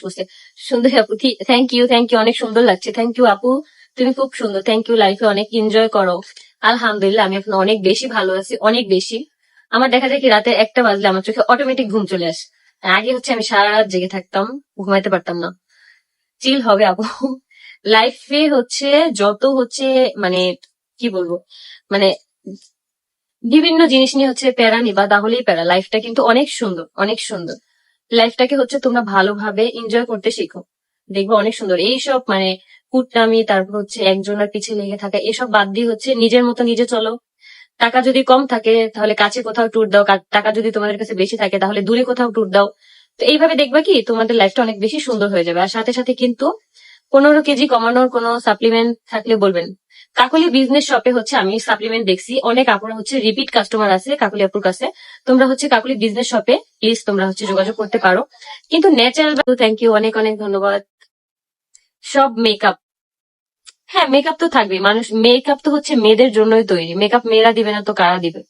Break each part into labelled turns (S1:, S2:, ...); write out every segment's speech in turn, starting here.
S1: করছে সুন্দর আপু। থ্যাংক ইউ থ্যাংক ইউ অনেক সুন্দর লাগছে। থ্যাংক ইউ আপু। তুমি খুব সুন্দর। থ্যাংক ইউ লাইফে অনেক এনজয় করো। আলহামদুলিল্লাহ, আমি এখন অনেক বেশি ভালো আছি, অনেক বেশি। আমার দেখা যায় কি, রাতে একটা বাজলে আমার চোখে অটোমেটিক ঘুম চলে আসে। আগে হচ্ছে আমি সারা রাত জেগে থাকতাম, ঘুমাইতে পারতাম না। চিল হবে, আপু। লাইফে হচ্ছে যত হচ্ছে মানে কি বলব মানে বিভিন্ন জিনিস নিয়ে হচ্ছে প্যারা নিবা, তাহলেই প্যারা। লাইফটা কিন্তু অনেক সুন্দর অনেক সুন্দর। লাইফটাকে হচ্ছে তোমরা ভালোভাবে এনজয় করতে শিখো। দেখব অনেক সুন্দর। এইসব মানে কুটনামি, তারপর হচ্ছে একজনের পিছিয়ে লেগে থাকা, এসব বাদ দিয়ে হচ্ছে নিজের মতো নিজে চলো। টাকা যদি কম থাকে, তাহলে কাছে কোথাও ট্যুর দাও। টাকা যদি তোমাদের কাছে বেশি থাকে, তাহলে দূরে কোথাও ট্যুর দাও। তো এইভাবে দেখবা কি, তোমাদের লাইফটা অনেক বেশি সুন্দর হয়ে যাবে। আর সাথে সাথে কিন্তু পনেরো কেজি কমানোর কোনো সাপ্লিমেন্ট থাকলে বলবেন। কাকলি বিজনেস শপে হচ্ছে আমি সাপ্লিমেন্ট দেখছি। অনেক আপুরা হচ্ছে রিপিট কাস্টমার আছে কাকলি আপুর কাছে। তোমরা হচ্ছে কাকলি বিজনেস শপে প্লিজ তোমরা হচ্ছে যোগাযোগ করতে পারো। কিন্তু ন্যাচারাল থ্যাংক ইউ অনেক অনেক ধন্যবাদ। সব মেকআপ হ্যাঁ মেকআপ তো থাকবে মানুষ মেকআপ তো হচ্ছে মেয়েদের জন্যই তৈরি। মেকআপ মেয়েরা দিবে না তো কারা দিবে?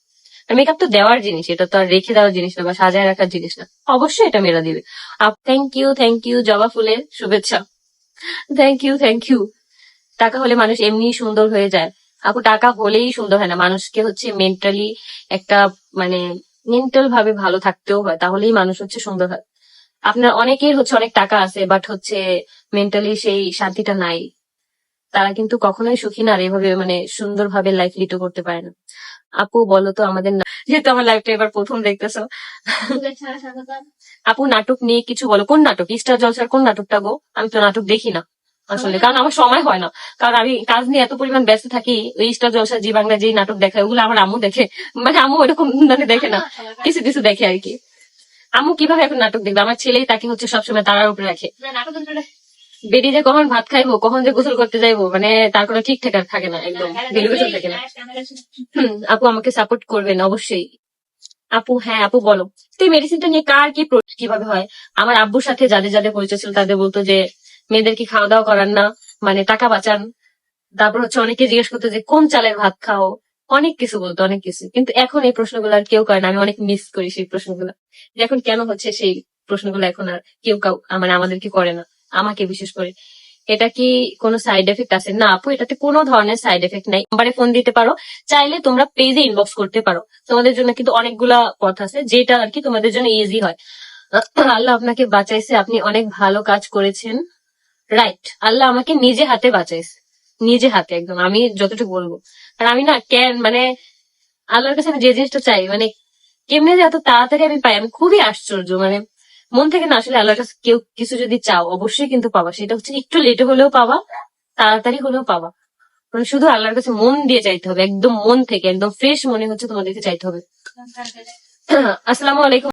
S1: মেকআপ তো দেওয়ার জিনিস। এটা তো আর রেখে দেওয়ার জিনিস না বা সাজায় রাখার জিনিস না। অবশ্যই এটা মেয়েরা দিবে। আপ থ্যাংক ইউ থ্যাংক ইউ জবা ফুলের শুভেচ্ছা। থ্যাংক ইউ থ্যাংক ইউ টাকা হলে মানুষ এমনি সুন্দর হয়ে যায়। আপু টাকা হলেই সুন্দর হয় না। মানুষকে হচ্ছে মেন্টালি একটা মানে মেন্টাল ভাবে ভালো থাকতেও হয়। তাহলেই মানুষ হচ্ছে সুন্দর হয়। আপনার অনেকের হচ্ছে অনেক টাকা আছে বাট হচ্ছে মেন্টালি সেই শান্তিটা নাই। তারা কিন্তু কখনোই সুখী না আর এভাবে মানে সুন্দরভাবে লাইফ লিড করতে পারে না। আপু বলো তো আমাদের যেহেতু আমার লাইফটা এবার প্রথম দেখতেছো। আপু নাটক নিয়ে কিছু বলো। কোন নাটক? ইস্টার জলসার কোন নাটকটা গো? আমি তো নাটক দেখি না। আসলে কারণ আমার সময় হয় না। কারণ আমি কাজ নিয়ে এত পরিমাণ ব্যস্ত থাকি ওই স্টার জলসা জি বাংলা যে নাটক দেখে ওগুলো আমার আম্মু দেখে। মানে আম্মু ওরকম মানে দেখে না কিছু কিছু দেখে আর কি। আম্মু কীভাবে এখন নাটক দেখবে? আমার ছেলেই তাকে হচ্ছে সবসময় তারার উপরে রাখে। বেরিয়ে যে কখন ভাত খাইবো কখন যে গোসল করতে যাইবো মানে তার কোনো ঠিক ঠাক থাকে না একদম। থাকে না। হুম, আপু আমাকে সাপোর্ট করবেন অবশ্যই। আপু হ্যাঁ আপু বলো। তো এই মেডিসিনটা নিয়ে কার কি কীভাবে হয়? আমার আব্বুর সাথে যাদের যাদের পরিচয় ছিল তাদের বলতো যে মেয়েদের কি খাওয়া দাওয়া করান না মানে টাকা বাঁচান। তারপর হচ্ছে অনেকে জিজ্ঞেস করতো যে, কোন চালের ভাত খাও? অনেক কিছু বলতো, অনেক কিছু। কিন্তু এখন এই প্রশ্নগুলো আর কেউ করে না। আমি অনেক মিস করি সেই প্রশ্নগুলো। এখন কেন হচ্ছে সেই প্রশ্নগুলো এখন আর কেউ কাউ মানে আমাদেরকে করে না। আমাকে বিশেষ করে। এটা কি কোনো সাইড এফেক্ট আছে? না, আপু, এটাতে কোনো ধরনের সাইড এফেক্ট নাই। নাম্বারে ফোন দিতে পারো। চাইলে তোমরা পেজে ইনবক্স করতে পারো। তোমাদের জন্য কিন্তু অনেকগুলা পথ আছে, যেটা আর কি তোমাদের জন্য ইজি হয়। আল্লাহ আপনাকে বাঁচাইছে। আপনি অনেক ভালো কাজ করেছেন। রাইট আল্লাহ আমাকে নিজে হাতে বাঁচাইছে। নিজে হাতে একদম। আমি যতটুকু বলব। আর আমি না কেন মানে আল্লাহর কাছে আমি যে জিনিসটা চাই মানে কেমনে যে এত তাড়াতাড়ি আমি পাই, আমি খুবই আশ্চর্য। মানে মন থেকে না আসলে আল্লাহর কাছে কেউ কিছু যদি চাও, অবশ্যই কিন্তু পাবা। সেটা হচ্ছে একটু লেটে হলেও পাবা, তাড়াতাড়ি হলেও পাবা। মানে শুধু আল্লাহর কাছে মন দিয়ে চাইতে হবে, একদম মন থেকে, একদম ফ্রেশ মনে হচ্ছে তোমাদেরকে চাইতে হবে। আসসালামু আলাইকুম।